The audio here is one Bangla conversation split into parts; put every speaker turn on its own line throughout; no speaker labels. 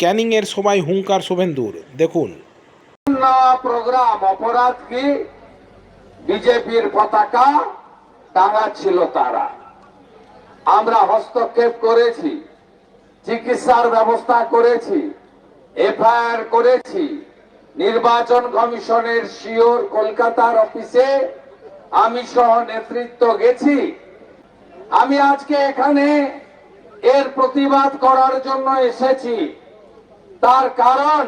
ক্যানিংয়ের সবাই হুঙ্কার শুভেন্দুর। দেখুন।
প্রোগ্রাম, অপরাধ কি? বিজেপির পতাকা টাঙাচ্ছিল তারা। আমরা হস্তক্ষেপ করেছি, চিকিৎসার ব্যবস্থা করেছি, এফআইআর করেছি, নির্বাচন কমিশনের শিওর কলকাতার অফিসে আমি সহ নেতৃত্ব গেছি। আমি আজকে এখানে এর প্রতিবাদ করার জন্য এসেছি। তার কারণ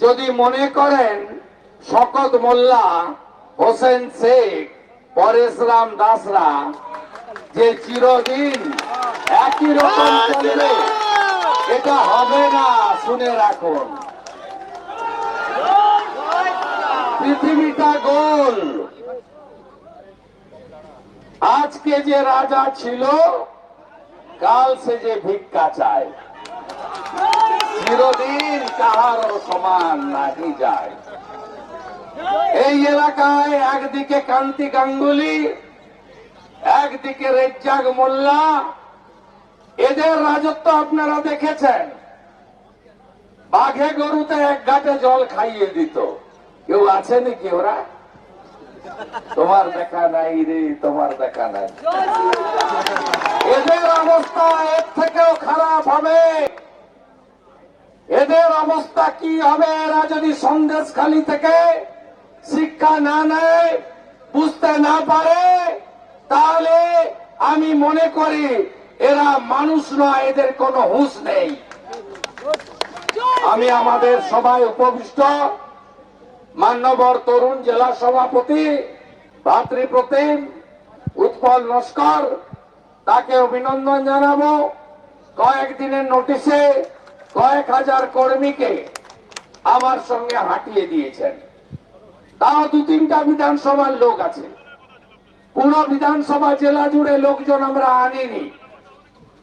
যদি মনে করেন শকত মোল্লা হোসেন শেখ পরেশরাম দাসরা যে চিরদিন একই রকম চলবে এটা হবে না শুনে রাখুন। পৃথিবীটা গোল। আজকে যে রাজা ছিল কাল সে যে ভিক্ষা চায়। চিরদিন কাহারও সমান নাহি যায়। এই এলাকায় একদিকে কান্তি গাঙ্গুলি, একদিকে রেজ্জাক মোল্লা। এদের রাজত্ব আপনারা দেখেছেন। বাঘে গরুতে এক ঘাটে জল খাইয়ে দিত। কেউ আছে নাকি ওরা? তোমার দেখা নাই রে, তোমার দেখা নাই। এদের অবস্থা এর থেকেও খারাপ হবে। অবস্থা কি হবে? এরা যদি খালি থেকে শিক্ষা না নেয়, বুঝতে না পারে, তাহলে আমি মনে করি এরা মানুষ নয়, এদের কোনো হুঁশ নেই। আমি আমাদের সবাই উপবিষ্ট মান্যবর তরুণ জেলা সভাপতি ভাতৃপ্রতিম উৎপল নস্কর তাকে অভিনন্দন জানাব। কয়েকদিনের নোটিশে কয়েক হাজার কর্মীকে আমার সঙ্গে হাঁটিয়ে দিয়েছেন। তাও দু তিনটা বিধানসভার লোক আছে। পুরো বিধানসভা জেলা জুড়ে লোকজন আমরা আনিনি।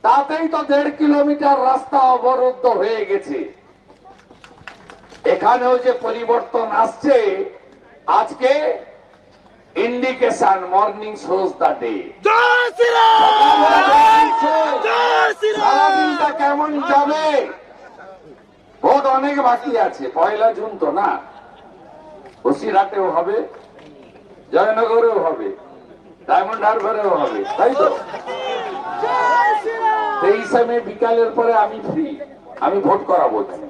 তাতেই তো দেড় কিলোমিটার রাস্তা অবরুদ্ধ হয়ে গেছে। এখানেও যে পরিবর্তন আসছে আজকে indication morning shows the day কেমন যাবে? ভোট অনেক বাকি আছে, পয়লা জুন তো না। বসিরহাটেও হবে, জয়নগরেও হবে, ডায়মন্ড হারবারেও হবে, তাই তো? তেইশে মে বিকালের পরে আমি ফ্রি আমি ভোট করাবো এখানে।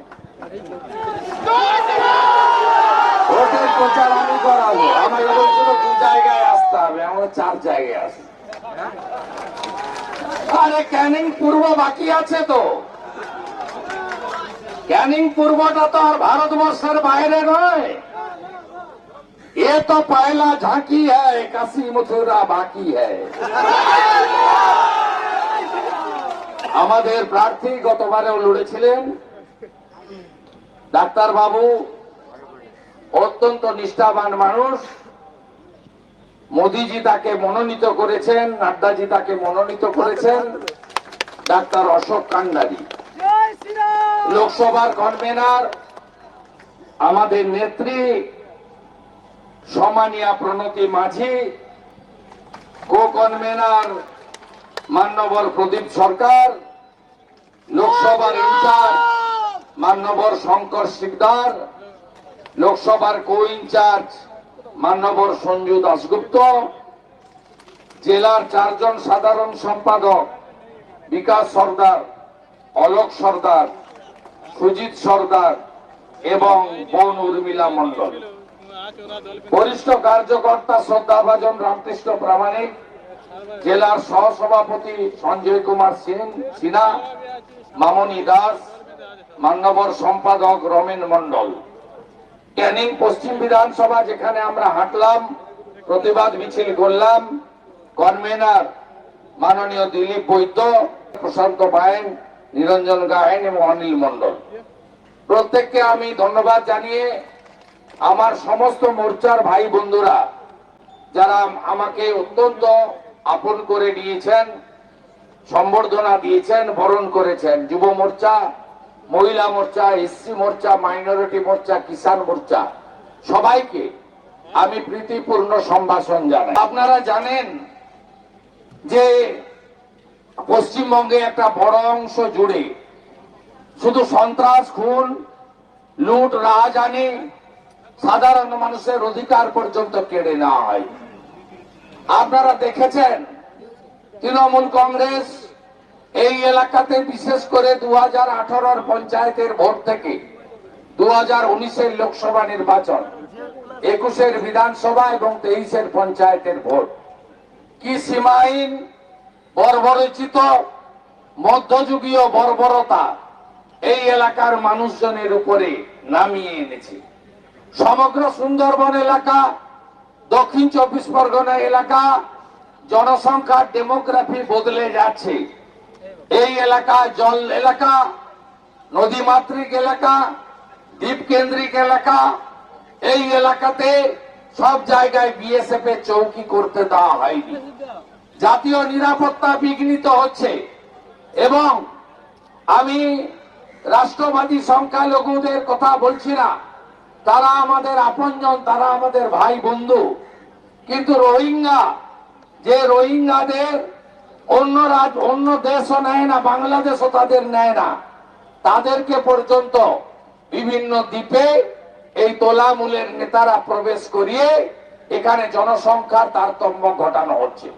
ভোটের প্রচার আমি করাবো। আমাকে বলছিল দু জায়গায় আসতে হবে, আমরা চার জায়গায় আসি আরে ক্যানিং পূর্ব বাকি আছে তো। ক্যানিং পূর্বটা তো আর ভারতবর্ষের বাইরে নয়। এ তো পয়লা ঝাঁকি হ্যায়, কাশি মথুরা বাকি হ্যায়। আমাদের প্রার্থী গতবারেও লড়েছিলেন। ডাক্তার বাবু অত্যন্ত নিষ্ঠাবান মানুষ। মোদিজি তাকে মনোনীত করেছেন, নাড্ডাজি তাকে মনোনীত করেছেন। ডাক্তার অশোক কান্ডারি। লোকসভার কনভেনার আমাদের নেত্রী সমানিয়া প্রণতি মাঝি কো কনভেনার মান্যবর প্রদীপ সরকার, লোকসভার ইনচার্জ মান্যবর শঙ্কর শিকদার, লোকসভার কো ইনচার্জ মান্যবর সঞ্জু দাসগুপ্ত জেলার চারজন সাধারণ সম্পাদক বিকাশ সর্দার, অলোক সর্দার সুজিত সর্দার এবং বন উর্মিলা মন্ডল বরিষ্ঠ কার্যকর্তা শ্রদ্ধাভাজন রামকৃষ্ণ প্রামাণিক, জেলার সহসভাপতি সঞ্জয় কুমার সিং সিনহা, মামনি দাস, মান্যবর সম্পাদক রমেন মন্ডল ক্যানিং পশ্চিম বিধানসভা যেখানে আমরা হাঁটলাম, প্রতিবাদ মিছিল করলাম, কনভেনার মাননীয় দিলীপ বৈদ্য, প্রশান্ত পায়েন নিরঞ্জন গায়েন এবং অনিল মন্ডল প্রত্যেককে আমি ধন্যবাদ জানিয়ে আমার সমস্ত মোর্চার ভাই বন্ধুরা, যারা আমাকে অত্যন্ত আপন করে নিয়েছেন, সম্বর্ধনা দিয়েছেন, বরণ করেছেন। যুব মোর্চা, মহিলা মোর্চা এসসি মোর্চা, মাইনরিটি মোর্চা, কিষাণ মোর্চা, সবাইকে আমি প্রীতিপূর্ণ সম্ভাষণ জানাই। আপনারা জানেন যে পশ্চিমবঙ্গে একটা বড় অংশ জুড়ে শুধু সন্ত্রাস, খুন, লুট রাজধানী সাধারণ মানুষের অধিকার পর্যন্ত কেড়ে নেওয়া হয় আপনারা দেখেছেন, তৃণমূল কংগ্রেস এই এলাকাতে বিশেষ করে দু হাজার আঠারোর পঞ্চায়েতের ভোট থেকে দু হাজার উনিশের লোকসভা নির্বাচন, একুশের বিধানসভা এবং তেইশের পঞ্চায়েতের ভোট। কি সীমাহীন বর্বরচিত মধ্যযুগীয় বর্বরতা এই এলাকার মানুষজনের উপরে নামিয়ে এনেছে। সমগ্র সুন্দরবন এলাকা, দক্ষিণ চব্বিশ পরগনা এলাকা জনসংখ্যার ডেমোগ্রাফি বদলে যাচ্ছে। এই এলাকা জল এলাকা, নদীমাতৃক এলাকা দ্বীপ কেন্দ্রিক এলাকা, এই এলাকাতে সব জায়গায় বিএসএফ এর চৌকি করতে দেওয়া হয়নি। জাতীয় নিরাপত্তা বিঘ্নিত হচ্ছে। এবং আমি রাষ্ট্রবাদী সংখ্যালঘুদের কথা বলছি না। তারা আমাদের আপনজন, তারা আমাদের ভাই বন্ধু। কিন্তু রোহিঙ্গা, যে রোহিঙ্গাদের অন্য রাজ, অন্য দেশও নেয় না, বাংলাদেশও তাদের নেয় না। তাদেরকে পর্যন্ত বিভিন্ন দ্বীপে এই তোলামূলের নেতারা প্রবেশ করিয়ে এখানে জনসংখ্যার তারতম্য ঘটানো হচ্ছে।